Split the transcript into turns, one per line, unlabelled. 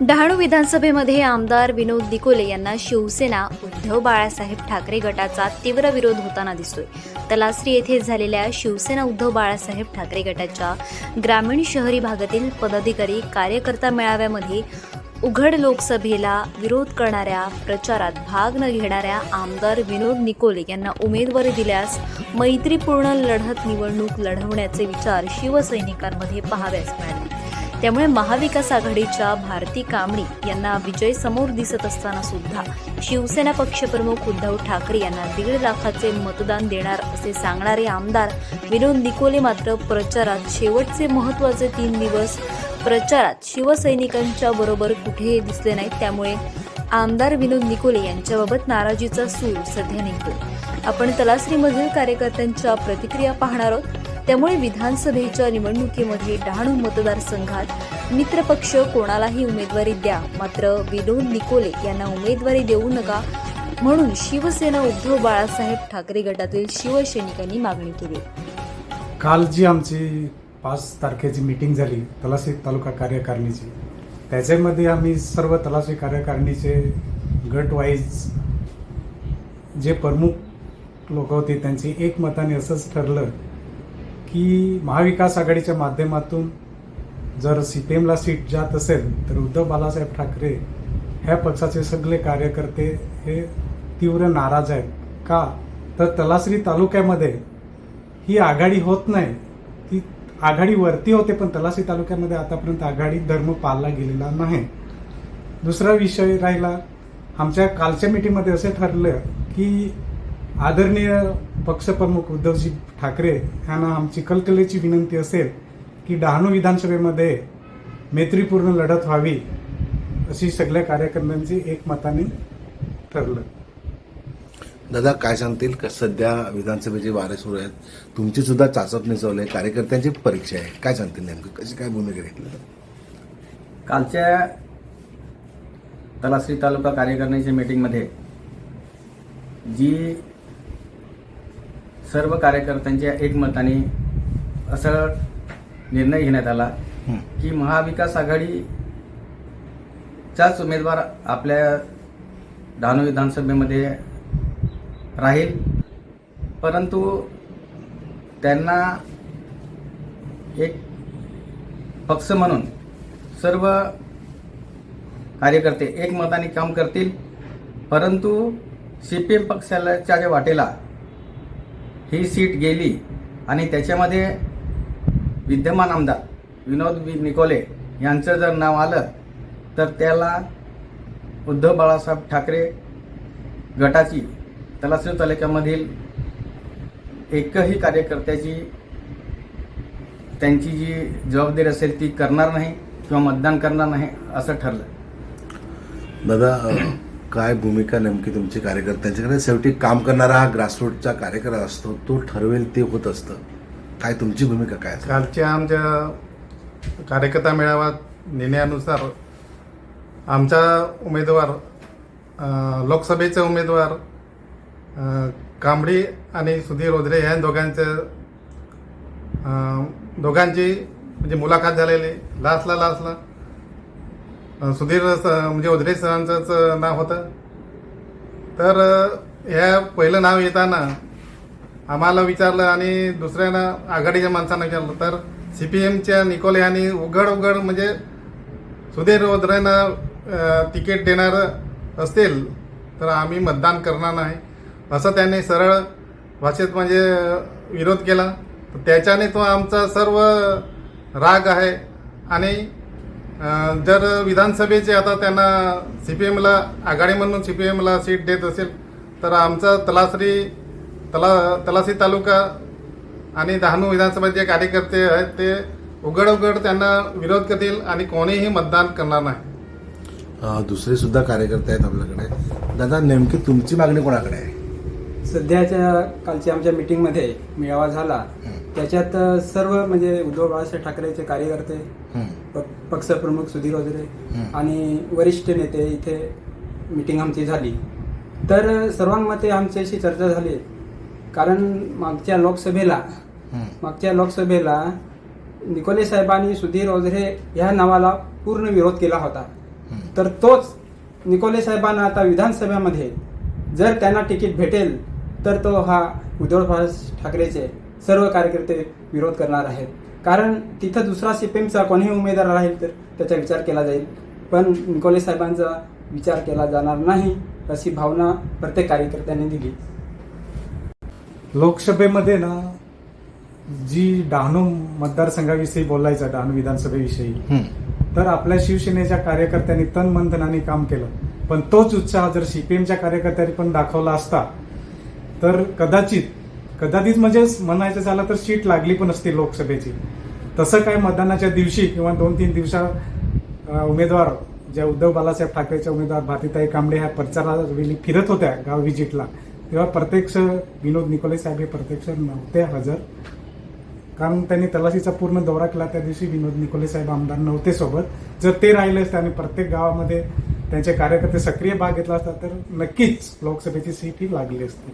डहाणू विधानसभेमध्ये आमदार विनोद दिकोले यांना शिवसेना उद्धव बाळासाहेब ठाकरे गटाचा तीव्र विरोध होताना दिसतोय. तलासरी येथे झालेल्या शिवसेना उद्धव बाळासाहेब ठाकरे गटाच्या ग्रामीण शहरी भागातील पदाधिकारी कार्यकर्ता मेळाव्यामध्ये उघड लोकसभेला विरोध करणाऱ्या प्रचारात भाग न घेणाऱ्या आमदार विनोद निकोले यांना उमेदवारी दिल्यास मैत्रीपूर्ण लढत निवडणूक लढवण्याचे विचार शिवसैनिकांमध्ये पाहाव्यास मिळाले. त्यामुळे महाविकास आघाडीच्या भारती कांबळी यांना विजय समोर दिसत असताना सुद्धा शिवसेना पक्षप्रमुख उद्धव ठाकरे यांना दीड लाखाचे मतदान देणार असे सांगणारे आमदार विनोद निकोले मात्र प्रचारात शेवटचे महत्त्वाचे तीन दिवस प्रचारात शिवसैनिकांच्या बरोबर कुठेही दिसले नाहीत. त्यामुळे आमदार विनोद निकोले यांच्याबाबत नाराजीचा सूर सध्या निघतो आपण तलासरीमधील कार्यकर्त्यांच्या प्रतिक्रिया पाहणार आहोत. त्यामुळे विधानसभेच्या निवडणुकीमध्ये डहाणू मतदारसंघात मित्रपक्ष कोणालाही उमेदवारी द्या. मात्र विनोद निकोले यांना उमेदवारी देऊ नका म्हणून शिवसेना उद्धव बाळासाहेब ठाकरे गटातील शिवसैनिकांनी मागणी केली.
काल जी आमची पाच तारखेची मीटिंग झाली तलासी तालुका कार्यकारिणीची. त्याच्यामध्ये आम्ही सर्व तलासी कार्यकारिणीचे गटवाईज जे प्रमुख लोक होते त्यांची एकमताने असंच ठरलं की महाविकास आघाडीच्या माध्यमातून जर सी पी एमला सीट जात असेल तर उद्धव बालासाहेब ठाकरे ह्या पक्षाचे सगळे कार्यकर्ते हे तीव्र नाराज आहेत. का? तर तलासरी तालुक्यामध्ये ही आघाडी होत नाही. ती आघाडी वरती होते पण तलासरी तालुक्यामध्ये आतापर्यंत आघाडी धर्म पाळला गेलेला नाही. दुसरा विषय राहिला आमच्या कालच्या मिटीमध्ये असे ठरलं की आदरणीय पक्षप्रमुख उद्धवजी ठाकरे यांना आमची कलकलेची विनंती असेल की डहाणू विधानसभेमध्ये मैत्रीपूर्ण लढत व्हावी अशी सगळ्या कार्यकर्त्यांची एकमताने ठरलं.
दादा काय सांगतील? का सध्या विधानसभेचे वारे सुरू आहेत. तुमची सुद्धा चाचपणी चालू आहे. कार्यकर्त्यांची परीक्षा आहे. काय सांगतील नेमकं? कशी काय भूमिका घेतली?
कालच्या तलासरी तालुका कार्यकारिणीच्या मीटिंगमध्ये जी सर्व कार्यकर्त्यांच्या एकमताने असा निर्णय घेण्यात आला की महाविकास आघाडीचाच उमेदवार आपल्या डहाणू विधानसभेमध्ये राहील. परंतु त्यांना एक पक्ष म्हणून सर्व कार्यकर्ते एकमताने काम करतील. परंतु सी पी एम पक्षाच्या ज्या वाटेला ही सीट गेली आणि त्याच्यामध्ये विद्यमान आमदार विनोद निकोले यांचं जर नाव आलं तर त्याला उद्धव बाळासाहेब ठाकरे गटाची तलासरी तालुक्यामधील एकही कार्यकर्त्याची त्यांची जी जबाबदारी असेल ती करणार नाही किंवा मतदान करणार नाही असं ठरलं.
दादा काय भूमिका नेमकी तुमची कार्यकर्त्यांची? कारण शेवटी काम करणारा हा ग्रासरूटचा कार्यकर्ता असतो तो ठरवेल ते होत असतं. काय तुमची भूमिका काय
कालच्या आमच्या कार्यकर्ता मेळाव्यात निर्णयानुसार आमचा उमेदवार लोकसभेचे उमेदवार कांबडी आणि सुधीर ओझरे ह्या दोघांचं दोघांची म्हणजे मुलाखत झालेली. लास्टला लास्टला सुधीर स- म्हणजे ओझरे सरांचंच नाव होतं. तर ह्या पहिलं नाव येताना आम्हाला विचारलं आणि दुसऱ्यानं आघाडीच्या माणसांना विचारलं. तर सी पी एमच्या निकोले यांनी उघड उघड म्हणजे सुधीर ओझरेंना तिकीट देणार असतील तर आम्ही मतदान करणार नाही. असं त्यांनी सरळ भाषेत म्हणजे विरोध केला. तर त्याच्याने तो आमचा सर्व राग आहे आणि जर विधानसभेचे आता त्यांना सी पी एमला आघाडी म्हणून सी पी एमला सीट देत असेल तर आमचा तलासरी तला तलासी तालुका आणि डहाणू विधानसभेचे कार्यकर्ते आहेत ते उघड उघड त्यांना विरोध करतील आणि कोणीही मतदान करणार नाही.
दुसरे सुद्धा कार्यकर्ते आहेत आपल्याकडे. दादा नेमकी तुमची मागणी कोणाकडे आहे?
सध्याच्या कालच्या आमच्या मीटिंगमध्ये मेळावा झाला. त्याच्यात सर्व म्हणजे उद्धव बाळासाहेब ठाकरेचे कार्यकर्ते पक्षप्रमुख सुधीर वगैरे. आणि वरिष्ठ नेते इथे मीटिंग आमची झाली. तर सर्वांमध्ये आमच्याशी चर्चा झाली. कारण मागच्या लोकसभेला. मागच्या लोकसभेला निकोले साहेबांनी सुधीर ओझरे ह्या नावाला पूर्ण विरोध केला होता. तर तोच निकोले साहेबांना आता विधानसभेमध्ये जर त्यांना तिकीट भेटेल तर तो हा उद्धव ठाकरेचे सर्व कार्यकर्ते विरोध करणार आहेत. कारण तिथं दुसरा सीपीएमचा कोणीही उमेदवार राहील तर त्याचा विचार केला जाईल. पण निकोले साहेबांचा विचार केला जाणार नाही अशी भावना प्रत्येक कार्यकर्त्यांनी दिली.
लोकसभेमध्ये ना जी डहाणू मतदारसंघाविषयी बोलायचं डहाणू विधानसभेविषयी तर आपल्या शिवसेनेच्या कार्यकर्त्यांनी तन मन धनाने काम केलं. पण तोच उत्साह जर सीपीएमच्या कार्यकर्त्यांनी पण दाखवला असता तर कदाचित कदाचित म्हणजे म्हणायचं झालं तर सीट लागली पण असती लोकसभेची. तसं काय मतदानाच्या दिवशी किंवा दोन तीन दिवसा उमेदवार ज्या उद्धव बालासाहेब ठाकरेच्या उमेदवार भारतीताई कांबळे ह्या प्रचारावेळी फिरत होत्या गाव व्हिजिटला तेव्हा प्रत्यक्ष विनोद निकोले साहेब हे प्रत्यक्ष नव्हते हजर. कारण त्यांनी तलाशीचा पूर्ण दौरा केला त्या दिवशी विनोद निकोले साहेब आमदार नव्हते सोबत. जर ते राहिले असते आणि प्रत्येक गावामध्ये त्यांचे कार्यकर्ते सक्रिय भाग घेतला असता तर नक्कीच लोकसभेची सीट ही लागली असती.